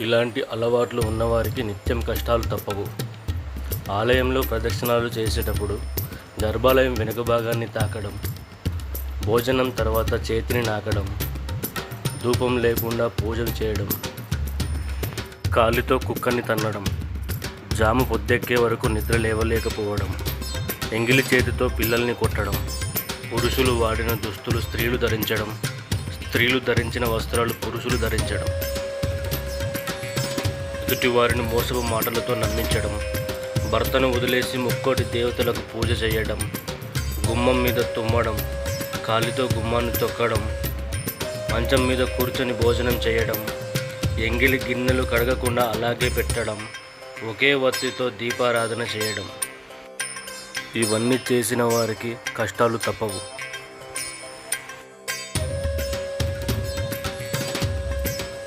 ఇలాంటి అలవాట్లు ఉన్నవారికి నిత్యం కష్టాలు తప్పవు. ఆలయంలో ప్రదక్షిణాలు చేసేటప్పుడు గర్భాలయం వెనుక భాగాన్ని తాకడం భోజనం తర్వాత చేతిని నాకడం ధూపం లేకుండా పూజలు చేయడం కాలితో కుక్కని తన్నడం జాము పొద్దెక్కే వరకు నిద్ర లేవలేకపోవడం ఎంగిలి చేతితో పిల్లల్ని కొట్టడం పురుషులు వాడిన దుస్తులు స్త్రీలు ధరించడం స్త్రీలు ధరించిన వస్త్రాలు పురుషులు ధరించడం. ఎదుటి వారిని మోసపు మాటలతో నమ్మించడం భర్తను వదిలేసి ముక్కోటి దేవతలకు పూజ చేయడం గుమ్మం మీద తుమ్మడం కాలితో గుమ్మాన్ని తొక్కడం మంచం మీద కూర్చొని భోజనం చేయడం ఎంగిలి గిన్నెలు కడగకుండా అలాగే పెట్టడం ఒకే వత్తితో దీపారాధన చేయడం. ఇవన్నీ చేసిన వారికి కష్టాలు తప్పవు.